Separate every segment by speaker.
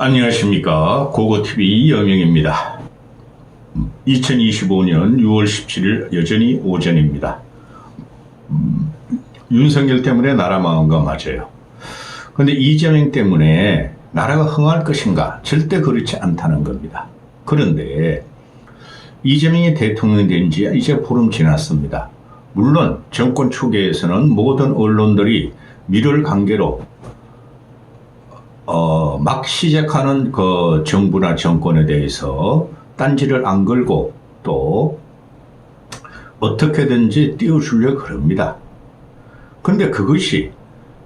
Speaker 1: 안녕하십니까. 고고TV 여명입니다. 2025년 6월 17일 여전히 오전입니다. 음, 윤석열 때문에 나라 망한 거 맞아요. 근데 이재명 때문에 나라가 흥할 것인가? 절대 그렇지 않다는 겁니다. 그런데 이재명이 대통령이 된지 이제 보름 지났습니다. 물론 정권 초기에서는 모든 언론들이 밀을 관계로 어, 막 시작하는 그 정부나 정권에 대해서 딴지를 안 걸고 또 어떻게든지 띄워주려 그럽니다. 근데 그것이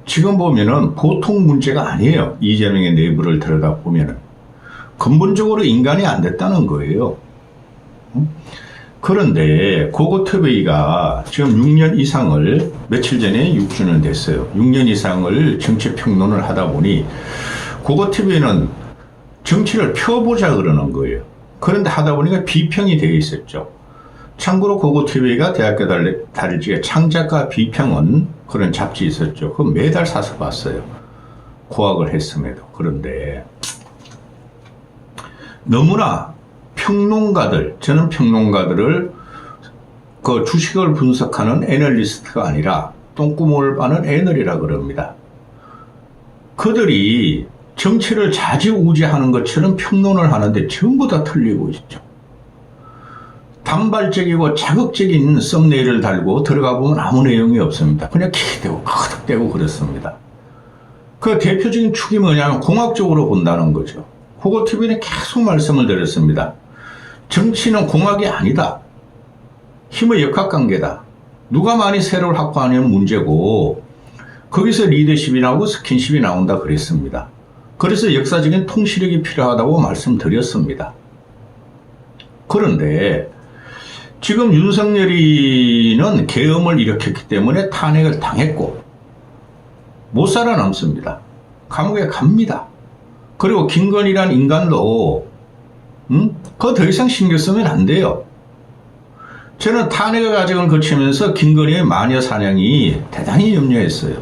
Speaker 1: 지금 보면은 보통 문제가 아니에요. 이재명의 내부를 들여다 보면은. 근본적으로 인간이 안 됐다는 거예요. 음? 그런데 고고트베이가 지금 6년 이상을 며칠 전에 6주년 됐어요. 6년 이상을 정치 평론을 하다 보니 고고TV는 정치를 펴보자 그러는 거예요. 그런데 하다 보니까 비평이 되어 있었죠. 참고로 고고TV가 대학교 적에 창작가 비평은 그런 잡지 있었죠. 그 매달 사서 봤어요. 고학을 했음에도. 그런데 너무나 평론가들, 저는 평론가들을 그 주식을 분석하는 애널리스트가 아니라 똥구멍을 파는 애널이라 그럽니다. 그들이 정치를 좌지우지하는 것처럼 평론을 하는데 전부 다 틀리고 있죠. 단발적이고 자극적인 썸네일을 달고 들어가 보면 아무 내용이 없습니다. 그냥 기대고 커득대고 그렇습니다. 그 대표적인 축이 뭐냐면 공학적으로 본다는 거죠. 호고TV는 계속 말씀을 드렸습니다. 정치는 공학이 아니다. 힘의 역학관계다. 누가 많이 세로를 확보하냐면 문제고 거기서 리더십이 나오고 스킨십이 나온다 그랬습니다. 그래서 역사적인 통치력이 필요하다고 말씀드렸습니다. 그런데 지금 윤석열이는 계엄을 일으켰기 때문에 탄핵을 당했고 못 살아남습니다. 감옥에 갑니다. 그리고 김건희란 인간도 음? 그더 이상 신경 쓰면 안 돼요. 저는 탄핵의 과정을 거치면서 김건희의 마녀 사냥이 대단히 염려했어요.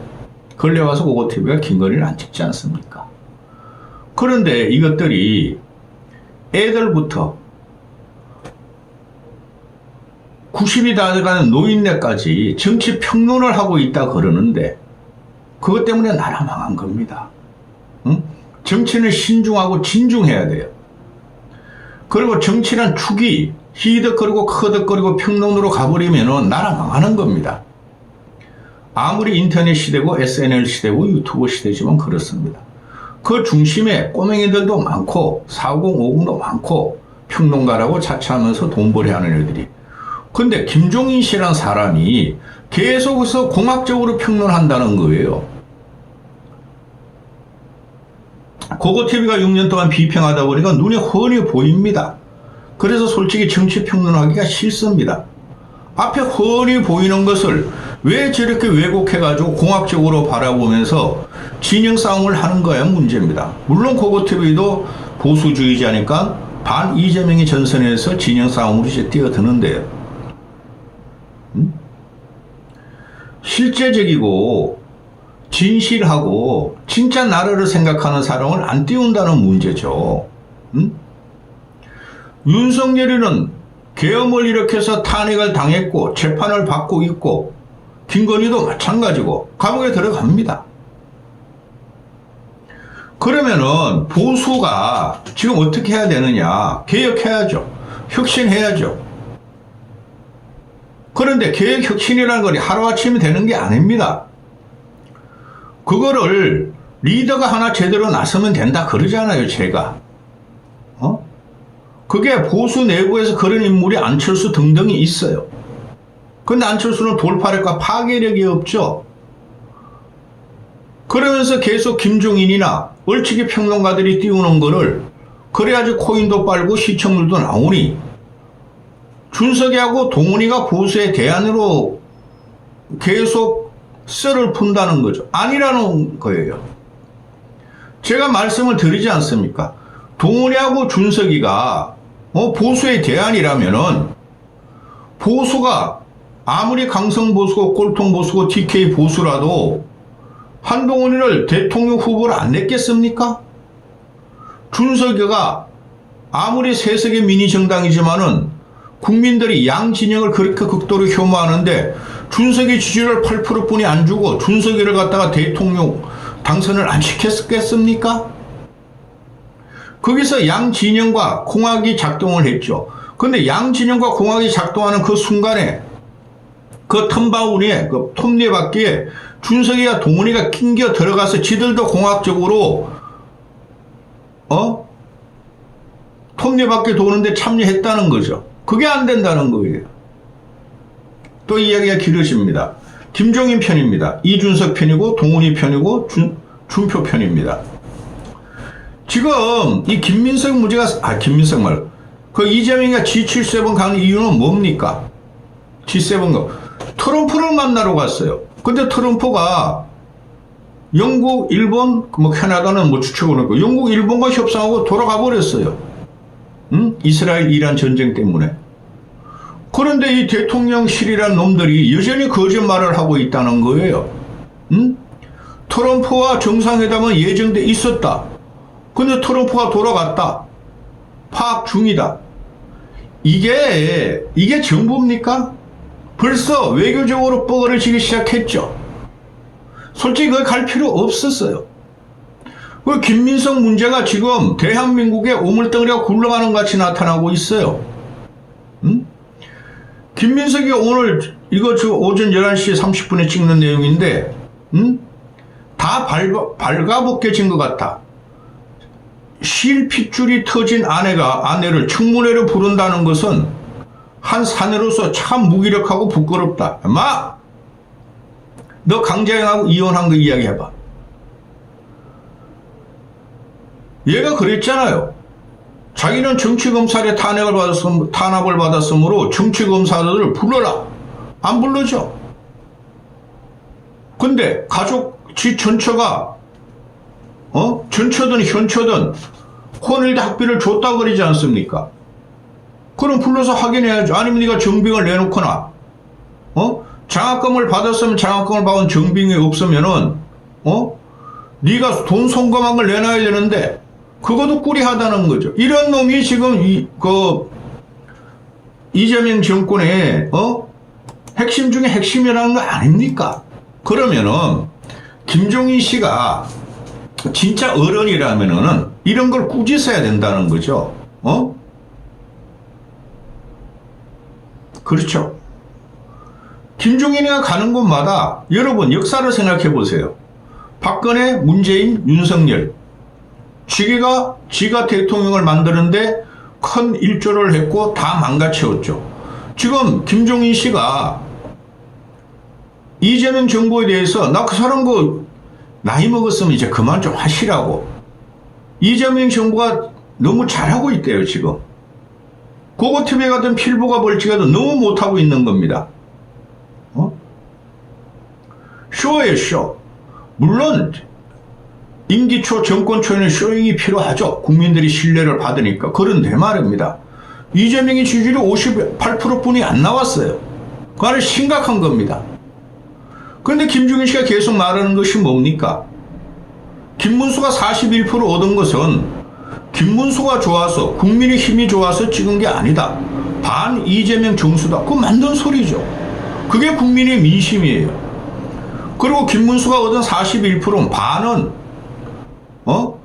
Speaker 1: 걸려가서 고고TV가 김건희를 안 찍지 않습니까? 그런데 이것들이 애들부터 90이 다 돼가는 노인네까지 정치 평론을 하고 있다 그러는데 그것 때문에 나라 망한 겁니다. 응? 정치는 신중하고 진중해야 돼요. 그리고 정치란 축이 희덕거리고 커덕거리고 평론으로 가버리면 나라 망하는 겁니다. 아무리 인터넷 시대고 SNL 시대고 유튜브 시대지만 그렇습니다. 그 중심에 꼬맹이들도 많고 40, 50도 많고 평론가라고 자처하면서 돈벌이 하는 애들이 근데 김종인 씨란 사람이 계속해서 공학적으로 평론한다는 거예요. 고고TV가 6년 동안 비평하다 보니까 눈에 훤히 보입니다. 그래서 솔직히 정치 평론하기가 싫습니다. 앞에 훤히 보이는 것을 왜 저렇게 왜곡해가지고 공학적으로 바라보면서 진영 싸움을 하는 거야 문제입니다. 물론 고고TV도 보수주의자니까 반 이재명이 전선에서 진영 싸움으로 이제 뛰어드는데요. 음? 실제적이고 진실하고 진짜 나라를 생각하는 사람을 안 띄운다는 문제죠. 음? 윤석열이는 계엄을 일으켜서 탄핵을 당했고 재판을 받고 있고 김건희도 마찬가지고 감옥에 들어갑니다. 그러면은 보수가 지금 어떻게 해야 되느냐? 개혁해야죠. 혁신해야죠. 그런데 개혁 혁신이라는 건 하루아침에 되는 게 아닙니다. 그거를 리더가 하나 제대로 나서면 된다 그러잖아요, 제가. 어? 그게 보수 내부에서 그런 인물이 안철수 등등이 있어요. 근데 안철수는 돌파력과 파괴력이 없죠. 그러면서 계속 김종인이나 얼치기 평론가들이 띄우는 거를 그래야지 코인도 빨고 시청률도 나오니 준석이하고 동훈이가 보수의 대안으로 계속 썰을 푼다는 거죠. 아니라는 거예요. 제가 말씀을 드리지 않습니까? 동훈이하고 준석이가 어, 보수의 대안이라면은 보수가 아무리 강성 보수고 꼴통 보수고 TK 보수라도 한동훈이를 대통령 후보로 안 냈겠습니까? 준석이가 아무리 세석의 미니 정당이지만은 국민들이 양 진영을 그렇게 극도로 혐오하는데 준석이 지지율 8%뿐이 안 주고 준석이를 갖다가 대통령 당선을 안 시켰겠습니까? 거기서 양 진영과 공학이 작동을 했죠. 근데 양 진영과 공학이 작동하는 그 순간에 그 텀바우니에 그 톱니 바퀴에 준석이와 동훈이가 낑겨 들어가서 지들도 공학적으로 어? 톱니 바퀴 도는데 참여했다는 거죠. 그게 안 된다는 거예요. 또 이야기가 길어집니다. 김종인 편입니다. 이준석 편이고 동훈이 편이고 준, 준표 편입니다. 지금 이 김민석 문제가 아 김민석 말. 그 이재명이가 G7 가는 이유는 뭡니까? G7가 트럼프를 만나러 갔어요. 근데 트럼프가 영국, 일본, 뭐 캐나다는 뭐 추측을 했고 영국, 일본과 협상하고 돌아가 버렸어요. 응? 이스라엘, 이란 전쟁 때문에. 그런데 이 대통령실이란 놈들이 여전히 거짓말을 하고 있다는 거예요. 응? 트럼프와 정상회담은 예정돼 있었다. 근데 트럼프가 돌아갔다. 파악 중이다. 이게, 이게 정부입니까? 벌써 외교적으로 뻐거를 지기 시작했죠. 솔직히 그거 갈 필요 없었어요. 그 김민석 문제가 지금 대한민국의 오물덩어리가 굴러가는 것 같이 나타나고 있어요. 응? 김민석이 오늘 이거 저 오전 11시 30분에 찍는 내용인데, 응? 다 발가, 발가벗겨진 것 같아. 실핏줄이 터진 아내가 아내를 청문회로 부른다는 것은 한 사내로서 참 무기력하고 부끄럽다. 마! 너 강자영하고 이혼한 거 이야기해봐. 얘가 그랬잖아요. 자기는 정치검찰의 탄핵을 받았음, 탄압을 받았으므로 정치검사들을 불러라. 안 불러줘. 근데 가족, 지 전처가, 어? 전처든 현처든 혼일대 학비를 줬다 그러지 않습니까? 그럼 불러서 확인해야죠. 아니면 네가 정빙을 내놓거나, 어? 장학금을 받았으면 장학금을 받은 정빙이 없으면은, 어? 네가 돈 송금한 걸 내놔야 되는데, 그것도 꾸리하다는 거죠. 이런 놈이 지금 이, 그, 이재명 정권의, 어? 핵심 중에 핵심이라는 거 아닙니까? 그러면은, 김종인 씨가 진짜 어른이라면은, 이런 걸 꾸짖어야 된다는 거죠. 어? 그렇죠. 김종인이가 가는 곳마다 여러분 역사를 생각해 보세요. 박근혜, 문재인, 윤석열. 지가 지가 대통령을 만드는데 큰 일조를 했고 다 망가뜨렸죠. 지금 김종인 씨가 이재명 정부에 대해서 나 그 사람 그 나이 먹었으면 이제 그만 좀 하시라고. 이재명 정부가 너무 잘하고 있대요 지금. 고고TV에 가든 필보가 벌칙에도 너무 못하고 있는 겁니다. 어? 쇼예요, 쇼. 물론, 임기 초, 정권 초에는 쇼잉이 필요하죠. 국민들이 신뢰를 받으니까. 그런데 말입니다. 이재명이 지지율이 58% 뿐이 안 나왔어요. 그거는 심각한 겁니다. 그런데 김종인 씨가 계속 말하는 것이 뭡니까? 김문수가 41% 얻은 것은 김문수가 좋아서 국민의 힘이 좋아서 찍은 게 아니다. 반 이재명 정수다. 그거 만든 소리죠. 그게 국민의 민심이에요. 그리고 김문수가 얻은 41%는 반은 어?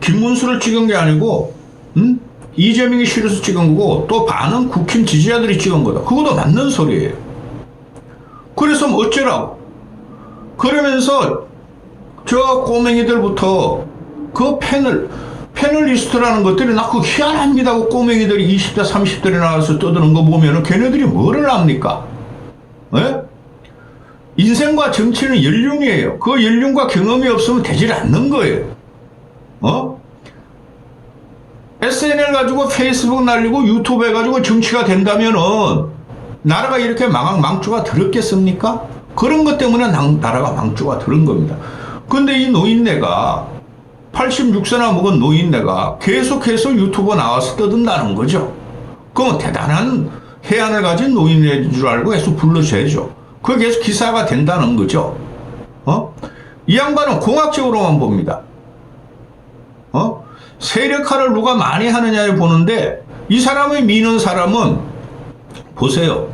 Speaker 1: 김문수를 찍은 게 아니고 음? 이재명이 싫어서 찍은 거고 또 반은 국힘 지지자들이 찍은 거다. 그것도 맞는 소리예요. 그래서 뭐 어쩌라고. 그러면서 저 꼬맹이들부터 그 패널, 패널리스트라는 것들이 나 그 희한합니다. 그 꼬맹이들이 20대, 30대에 나와서 떠드는 거 보면은 걔네들이 뭐를 압니까? 예? 인생과 정치는 연륜이에요. 그 연륜과 경험이 없으면 되질 않는 거예요. 어? SNL 가지고 페이스북 날리고 유튜브 해가지고 정치가 된다면은 나라가 이렇게 망, 망주가 들었겠습니까? 그런 것 때문에 나라가 망주가 들은 겁니다. 근데 이 노인네가 86세나 먹은 노인네가 계속해서 유튜버 나와서 떠든다는 거죠. 그건 대단한 해안을 가진 노인네인 줄 알고 계속 불러줘야죠. 그게 계속 기사가 된다는 거죠. 어? 이 양반은 공학적으로만 봅니다. 어? 세력화를 누가 많이 하느냐를 보는데 이 사람을 미는 사람은 보세요.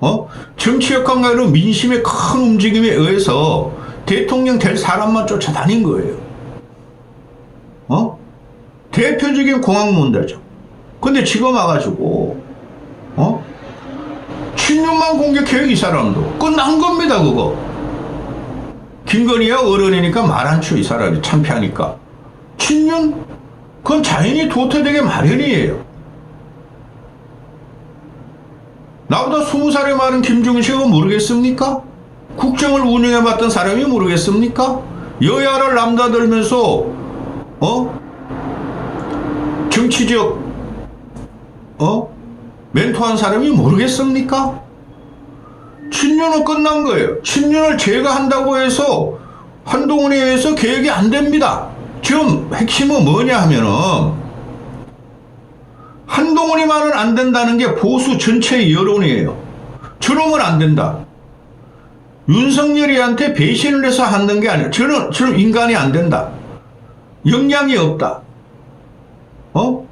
Speaker 1: 어? 정치 역할가로 민심의 큰 움직임에 의해서 대통령 될 사람만 쫓아다닌 거예요. 어? 대표적인 공학론자죠. 근데 지금 와가지고, 어? 친윤만 공격해요, 이 사람도. 끝난 겁니다, 그거. 김건희야 어른이니까 말안 쳐, 이 사람이. 창피하니까. 친윤? 그건 자연히 도태되게 마련이에요. 나보다 스무 살이 많은 김종인 씨가 모르겠습니까? 국정을 운영해봤던 사람이 모르겠습니까? 여야를 남다들면서 어 정치적 어 멘토한 사람이 모르겠습니까? 친윤은 끝난 거예요. 친윤을 제거한다고 해서 한동훈에 의해서 계획이 안 됩니다. 지금 핵심은 뭐냐 하면은 한동훈이만은 안 된다는 게 보수 전체의 여론이에요. 저놈은 안 된다. 윤석열이한테 배신을 해서 하는 게 아니라 저는 저는 인간이 안 된다. 역량이 없다. 어?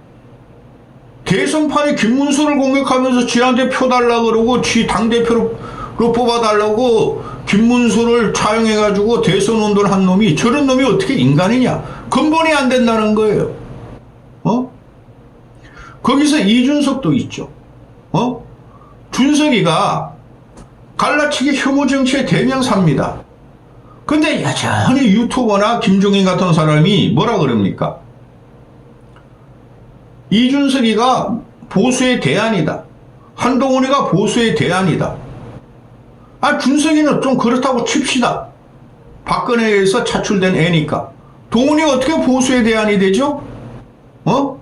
Speaker 1: 대선판에 김문수를 공격하면서 지한테 표 달라 그러고 지 당대표로 뽑아달라고 김문수를 차용해가지고 대선 운동을 한 놈이 저런 놈이 어떻게 인간이냐. 근본이 안 된다는 거예요. 어? 거기서 이준석도 있죠. 어? 준석이가 갈라치기 혐오 정치의 대명사입니다. 근데 여전히 유튜버나 김종인 같은 사람이 뭐라 그럽니까? 이준석이가 보수의 대안이다. 한동훈이가 보수의 대안이다. 아, 준석이는 좀 그렇다고 칩시다. 박근혜에서 차출된 애니까. 동훈이 어떻게 보수의 대안이 되죠? 어?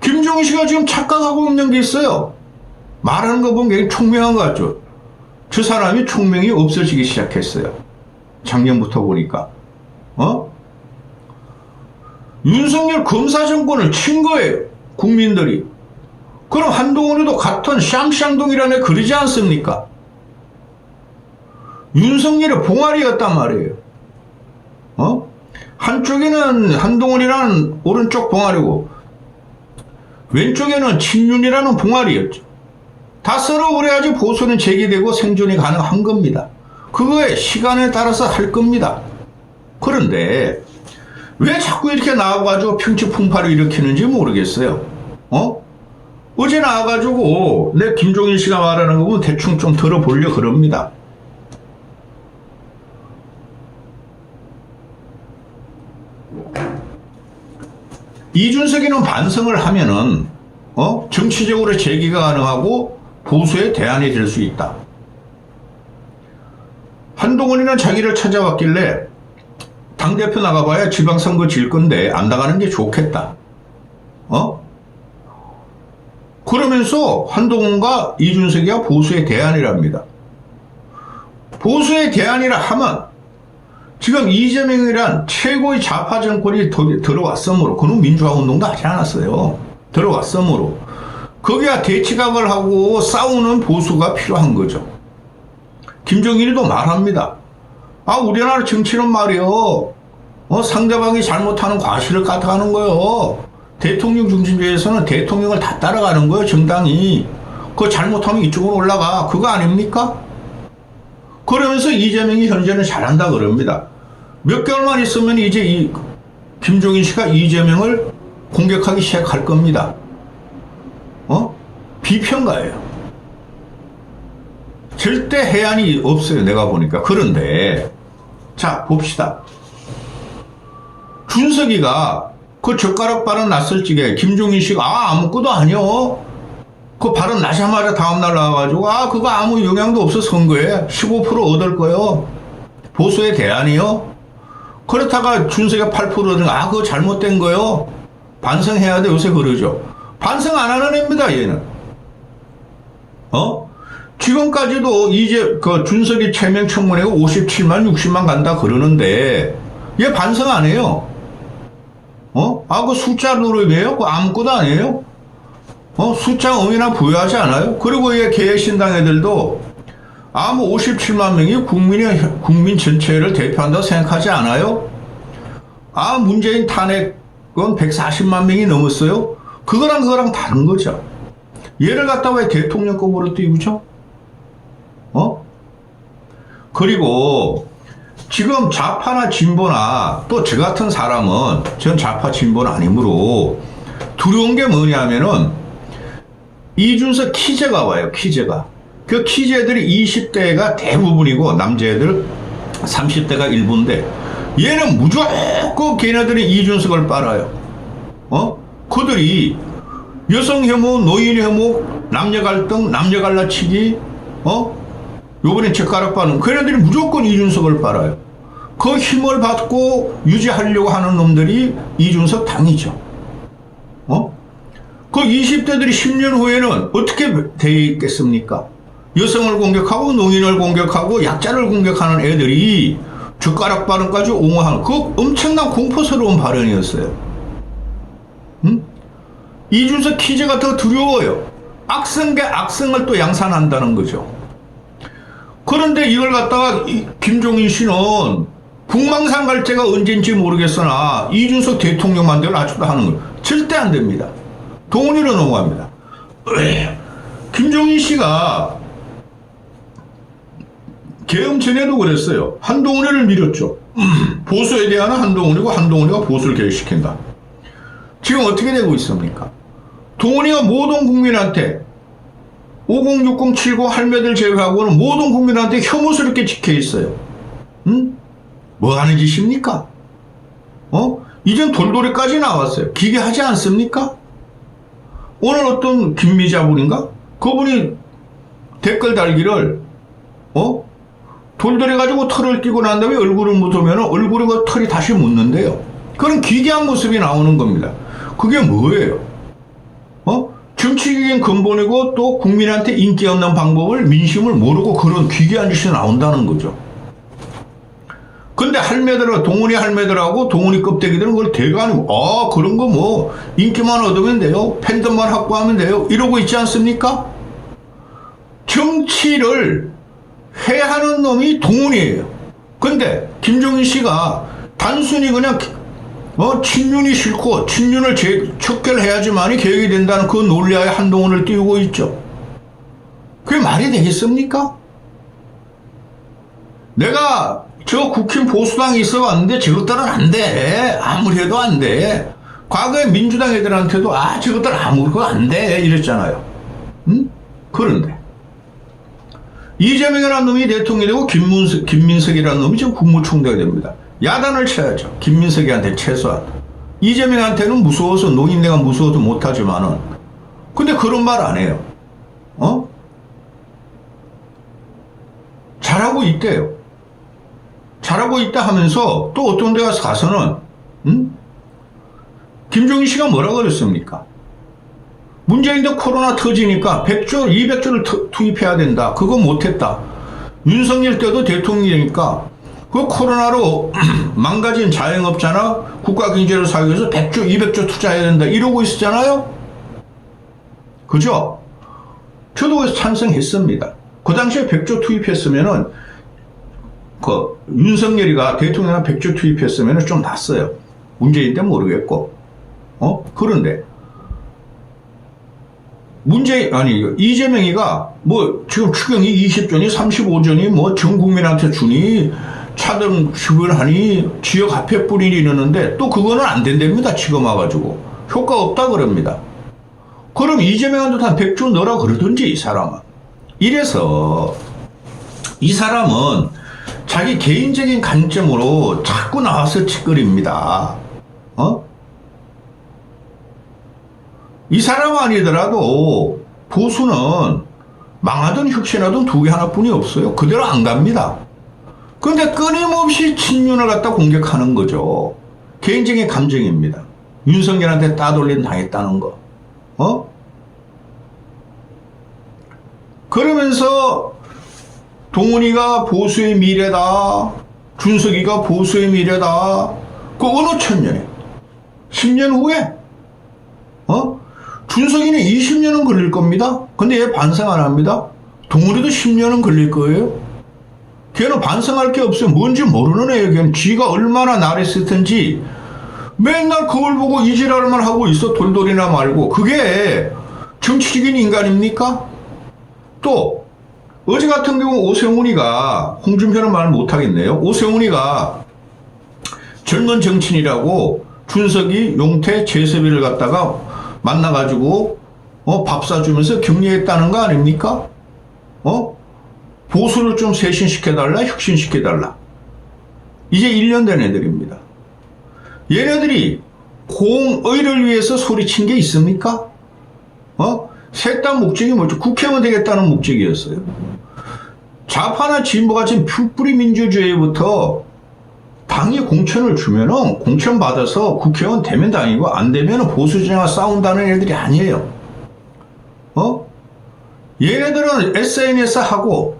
Speaker 1: 김종인 씨가 지금 착각하고 있는 게 있어요. 말하는 거 보면 굉장히 총명한 것 같죠? 저 사람이 총명이 없어지기 시작했어요. 작년부터 보니까. 어? 윤석열 검사 정권을 친 거예요. 국민들이. 그럼 한동훈이도 같은 샹샹동이라는 애 그러지 않습니까? 윤석열의 봉아리였단 말이에요. 어? 한쪽에는 한동훈이라는 오른쪽 봉아리고 왼쪽에는 친윤이라는 봉아리였죠. 다 썰어버려야지 보수는 재개되고 생존이 가능한 겁니다. 그거에 시간에 따라서 할 겁니다. 그런데 왜 자꾸 이렇게 나와가지고 평치 풍파를 일으키는지 모르겠어요. 어? 어제 나와가지고 내 김종인 씨가 말하는 거 보면 대충 좀 들어보려 그럽니다. 이준석이는 반성을 하면은 어? 정치적으로 재기가 가능하고 보수의 대안이 될 수 있다. 한동훈이는 자기를 찾아왔길래 당대표 나가봐야 지방선거 질 건데 안 나가는 게 좋겠다. 어? 그러면서 한동훈과 이준석이가 보수의 대안이랍니다. 보수의 대안이라 하면 지금 이재명이란 최고의 좌파 정권이 더- 들어왔으므로 그는 민주화 운동도 하지 않았어요. 들어왔으므로 거기가 대치각을 하고 싸우는 보수가 필요한 거죠. 김정일이도 말합니다. 아 우리나라 정치는 말이요. 어, 상대방이 잘못하는 과실을 까딱하는 거요. 대통령 중심주의에서는 대통령을 다 따라가는 거예요. 정당이. 그거 잘못하면 이쪽으로 올라가. 그거 아닙니까? 그러면서 이재명이 현재는 잘한다 그럽니다. 몇 개월만 있으면 이제 이 김종인 씨가 이재명을 공격하기 시작할 겁니다. 어? 비평가예요. 절대 해안이 없어요. 내가 보니까. 그런데 자 봅시다. 준석이가 그 젓가락 발언 났을 적에 김종인 씨가 아 아무것도 아니요. 그 발언 나자마자 다음날 나와가지고 아 그거 아무 영향도 없어 선거에 15% 얻을 거요. 보수의 대안이요. 그렇다가 준석이가 8%는 아 그거 잘못된 거요. 반성해야 돼 요새 그러죠. 반성 안 하는 애입니다 얘는. 어? 지금까지도 이제 그 준석이 최명 청문회가 57만 60만 간다 그러는데 얘 반성 안 해요. 어? 아그 숫자 노름이에요? 그 아무것도 아니에요? 어? 숫자 의미나 부여하지 않아요? 그리고 얘 개혁신당 애들도 아, 뭐 57만 명이 국민의, 국민 전체를 대표한다고 생각하지 않아요? 아, 문재인 탄핵은 140만 명이 넘었어요? 그거랑 그거랑 다른 거죠. 얘를 갖다가 왜 대통령급으로 띄우죠? 어? 그리고 지금 좌파나 진보나 또 저 같은 사람은 전 좌파 진보는 아니므로 두려운 게 뭐냐면은 이준석 키제가 와요, 키제가. 그 키제들이 20대가 대부분이고 남자애들 30대가 일부인데 얘는 무조건 걔네들이 이준석을 빨아요. 어? 그들이 여성 혐오, 노인 혐오, 남녀 갈등, 남녀 갈라치기, 어? 요번에 젓가락 빠는 걔네들이 무조건 이준석을 빨아요. 그 힘을 받고 유지하려고 하는 놈들이 이준석 당이죠. 어? 그 20대들이 10년 후에는 어떻게 돼 있겠습니까? 여성을 공격하고 노인을 공격하고 약자를 공격하는 애들이 젓가락 발언까지 옹호하는 그 엄청난 공포스러운 발언이었어요. 응? 이준석 키즈가 더 두려워요. 악성계 악성을 또 양산한다는 거죠. 그런데 이걸 갖다가 이- 김종인 씨는 북망산 갈 때가 언젠지 모르겠으나 이준석 대통령 만들어 아직도 하는 거예요. 절대 안 됩니다. 동원이로 넘어갑니다. 김종인 씨가 계엄 전에도 그랬어요. 한동훈을 밀었죠. 보수에 대한 한동훈이고 한동훈이가 보수를 개혁시킨다. 지금 어떻게 되고 있습니까? 동훈이가 모든 국민한테 50, 60, 70 할매들 제외하고는 모든 국민한테 혐오스럽게 지켜 있어요. 응? 뭐 하는 짓입니까? 어? 이젠 돌돌이까지 나왔어요. 기괴하지 않습니까? 오늘 어떤 김미자 분인가? 그분이 댓글 달기를, 어? 돌돌이 가지고 털을 띄고 난 다음에 얼굴을 묻으면 얼굴에 그 털이 다시 묻는데요. 그런 기괴한 모습이 나오는 겁니다. 그게 뭐예요? 어? 정치적인 근본이고 또 국민한테 인기 얻는 방법을 민심을 모르고 그런 기괴한 짓이 나온다는 거죠. 근데 할매들은 동훈이 할매들하고 동훈이 껍데기들은 그걸 대가아니고 아 그런 거 뭐 인기만 얻으면 돼요 팬덤만 확보하면 돼요 이러고 있지 않습니까? 정치를 해하는 놈이 동훈이에요. 근데 김종인 씨가 단순히 그냥 어 친윤이 싫고 친윤을 제, 척결해야지만이 개혁이 된다는 그 논리하에 한동훈을 띄우고 있죠. 그게 말이 되겠습니까? 내가 저 국힘 보수당에 있어 왔는데 저것들은 안 돼. 아무리 해도 안 돼. 과거에 민주당 애들한테도 아 저것들 아무것도 안 돼. 이랬잖아요. 응? 그런데 이재명이라는 놈이 대통령이 되고 김문석, 김민석이라는 놈이 지금 국무총리가 됩니다. 야단을 쳐야죠. 김민석이한테 최소한. 이재명한테는 무서워서 노인네가 무서워도 못하지만은 근데 그런 말 안 해요. 어? 잘하고 있대요. 잘하고 있다 하면서 또 어떤 데 가서 가서는 응? 김종인 씨가 뭐라 그랬습니까? 문재인도 코로나 터지니까 100조, 200조를 투입해야 된다. 그거 못했다. 윤석열 때도 대통령이니까 그 코로나로 망가진 자영업자나 국가 경제를 살기 위해서 100조, 200조 투자해야 된다. 이러고 있었잖아요? 그죠? 저도 찬성했습니다. 그 당시에 100조 투입했으면은 그 윤석열이가 대통령 100조 투입했으면 좀 낫어요. 문재인 때 모르겠고. 어? 그런데 문재 아니 이재명이가 뭐 지금 추경이 20조니 35조니 뭐 전 국민한테 주니 차등 지원하니 지역 화폐 뿌리니 이러는데 또 그거는 안 된답니다. 지금 와가지고 효과 없다 그럽니다. 그럼 이재명한테 한 100조 넣으라 그러든지 이 사람은 이래서 이 사람은 자기 개인적인 관점으로 자꾸 나와서 짓거립니다. 어? 이 사람 아니더라도 보수는 망하든 혁신하든 두 개 하나뿐이 없어요. 그대로 안 갑니다. 근데 끊임없이 친윤을 갖다 공격하는 거죠. 개인적인 감정입니다. 윤석열한테 따돌림 당했다는 거. 어? 그러면서 동훈이가 보수의 미래다. 준석이가 보수의 미래다. 그 어느 천년에? 10년 후에? 어? 준석이는 20년은 걸릴 겁니다. 근데 얘 반성 안 합니다. 동훈이도 10년은 걸릴 거예요? 걔는 반성할 게 없어요. 뭔지 모르는 애예요. 걔는 쥐가 얼마나 나랬을 텐지 맨날 거울 보고 이지랄만 하고 있어. 돌돌이나 말고. 그게 정치적인 인간입니까? 또 어제 같은 경우 오세훈이가 홍준표는 말 못하겠네요. 오세훈이가 젊은 정치인이라고 준석이 용태 재섭이를 갖다가 만나가지고 어, 밥 사주면서 격려했다는 거 아닙니까? 어? 보수를 좀 쇄신시켜달라, 혁신시켜달라. 이제 1년 된 애들입니다. 얘네들이 공의를 위해서 소리친 게 있습니까? 어? 셋다 목적이 뭐죠? 국회의원 되겠다는 목적이었어요. 좌파나 진보가 지금 풋뿌리 민주주의부터 당이 공천을 주면은 공천 받아서 국회의원 되면 당이고 안 되면 보수진영과 싸운다는 애들이 아니에요. 어? 얘네들은 SNS 하고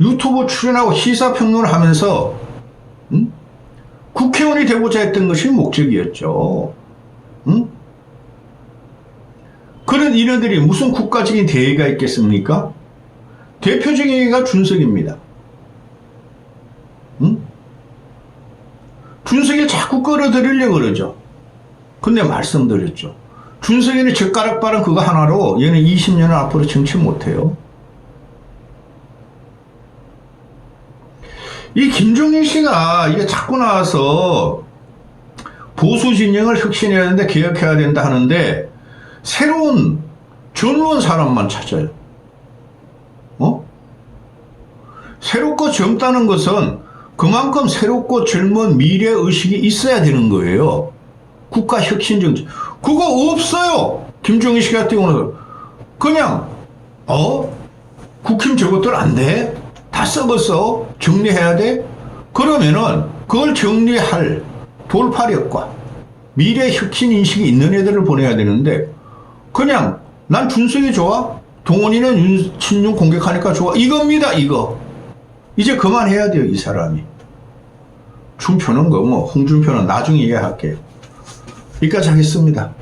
Speaker 1: 유튜브 출연하고 시사평론을 하면서 응? 국회의원이 되고자 했던 것이 목적이었죠. 응? 그런 이네들이 무슨 국가적인 대의가 있겠습니까? 대표적인 얘기가 준석입니다. 응? 준석이 자꾸 끌어들이려고 그러죠. 근데 말씀드렸죠. 준석이는 젓가락바람 그거 하나로 얘는 20년 앞으로 정치 못해요. 이 김종인 씨가 이게 자꾸 나와서 보수 진영을 혁신해야 된다, 개혁해야 된다 하는데 새로운 젊은 사람만 찾아요. 어? 새롭고 젊다는 것은 그만큼 새롭고 젊은 미래 의식이 있어야 되는 거예요. 국가 혁신 정치. 그거 없어요. 김종인 씨 같은 경우는 그냥 어? 국힘 저것들 안 돼? 다 썩었어? 정리해야 돼? 그러면은 그걸 정리할 돌파력과 미래 혁신 인식이 있는 애들을 보내야 되는데 그냥 난 준석이 좋아? 동원이는 윤친윤 공격하니까 좋아? 이겁니다 이거 이제 그만해야 돼요 이 사람이 준표는 거뭐 홍준표는 나중에 얘기할게요 여기까지 하겠습니다